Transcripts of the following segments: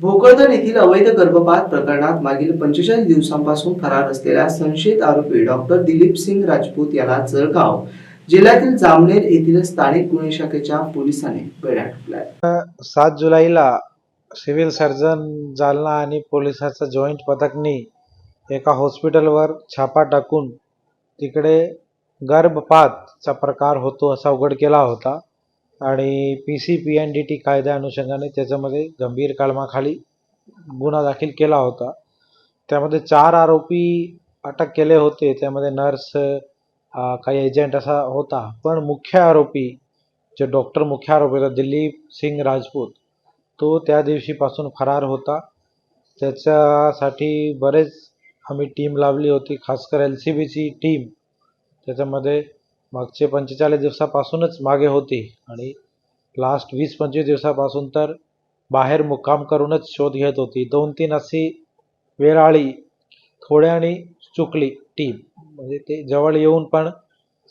भोकरदन येथील अवैध गर्भपात प्रकरणात मागील पंचेचाळीस दिवसांपासून फरार असलेल्या संशयित आरोपी डॉक्टर दिलीप सिंग राजपूत याला जळगाव जिल्ह्यातील जामनेर येथील स्थानिक गुन्हे शाखेच्या पोलिसांनी बेड्या ठोकल्या सात जुलैला सिव्हिल सर्जन जालना आणि पोलिसाचं जॉईंट पथकनी एका हॉस्पिटलवर छापा टाकून तिकडे गर्भपातचा प्रकार होतो असा उघड केला होता. आणि P C P N D T कायद्या अनुषंगाने त्याच्यामध्ये गंभीर कलमाखाली गुन्हा दाखल केला होता. त्यामध्ये चार आरोपी अटक केले होते. त्यामध्ये नर्स काही एजंट असा होता. पण मुख्य आरोपी जे डॉक्टर मुख्य आरोपी होता दिलीप सिंग राजपूत तो त्या दिवशीपासून फरार होता. त्याच्यासाठी बरेच आम्ही टीम लावली होती खासकर एल सी बीची टीम. त्याच्यामध्ये मागचे पंचेचाळीस दिवसापासूनच मागे होती आणि लास्ट वीस पंचवीस दिवसापासून तर बाहेर मुक्काम करूनच शोध घेत होती. दोन तीन अशी वेळ आली थोड्याने चुकली टीम म्हणजे ते जवळ येऊन पण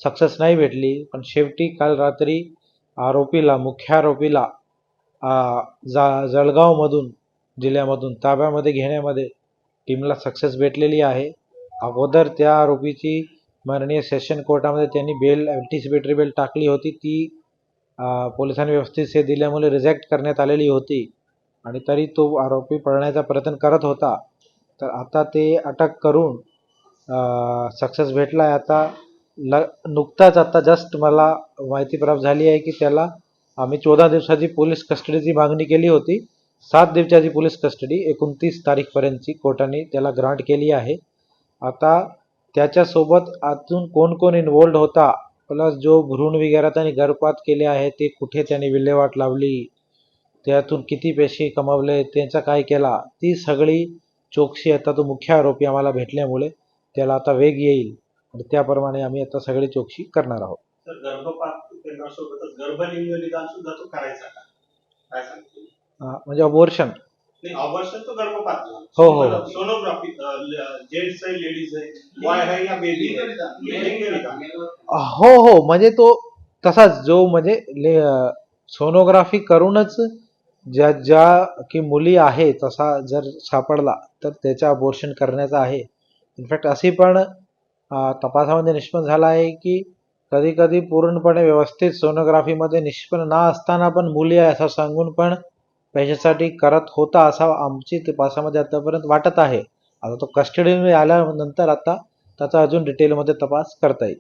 सक्सेस नाही भेटली. पण शेवटी काल रात्री आरोपीला मुख्य आरोपीला जा जळगावमधून जिल्ह्यामधून ताब्यामध्ये घेण्यामध्ये टीमला सक्सेस भेटलेली आहे. अगोदर त्या आरोपीची माननीय सेशन कोर्टामध्ये त्यांनी बेल अँटिसिपेटरी बेल टाकली होती. ती पोलिसांनी व्यवस्थित से दिल्यामुळे रिजेक्ट करण्यात आलेली होती. आणि तरी तो आरोपी पळण्याचा प्रयत्न करत होता. तर आता ते अटक करून सक्सेस भेटला आहे आता. ल नुकताच आता जस्ट मला माहिती प्राप्त झाली आहे की त्याला आम्ही चौदा दिवसाची पोलीस कस्टडीची मागणी केली होती. सात दिवसाची पोलीस कस्टडी एकोणतीस तारीखपर्यंतची कोर्टाने त्याला ग्रांट केली आहे. आता त्याच्यासोबत अजून कोण कोण इन्वॉल्ड होता? प्लस जो भ्रूण वगैरे त्यांनी गर्भपात केले आहे ते कुठे त्यांनी विल्हेवाट लावली? त्यातून किती पैसे कमवले? त्यांचा काय केला? ती सगळी चौकशी आता तो मुख्य आरोपी आम्हाला भेटल्यामुळे त्याला आता वेग येईल. आणि त्याप्रमाणे आम्ही आता सगळी चौकशी करणार आहोत. गर्भपात गर्भलिंग निदान सुद्धा तो करायचा म्हणजे अबोर्शन ऑपरेशन तो गर्भपात हो, हो, हो. सोनोग्राफी जेंट्स आहे लेडीज आहे बॉय आहे या बेबी लिंग निदान हो हो म्हणजे तो तसाच जो म्हणजे ले सोनोग्राफी करूनच ज्या ज्या की मुली आहे तसा जर सापडला तर त्याचं अबोर्शन करण्याचं आहे. इनफॅक्ट अशी पण तपासामध्ये निष्पन्न झालं आहे की कधी कधी पूर्णपणे व्यवस्थित सोनोग्राफीमध्ये निष्पन्न न असताना पण मुली आहे असं सांगून पण पैशासाठी करत होता असा आमची तपासामध्ये आतापर्यंत वाटत आहे. आता तो कस्टडीमध्ये आल्यानंतर आता त्याचा अजून डिटेलमध्ये तपास करता येईल.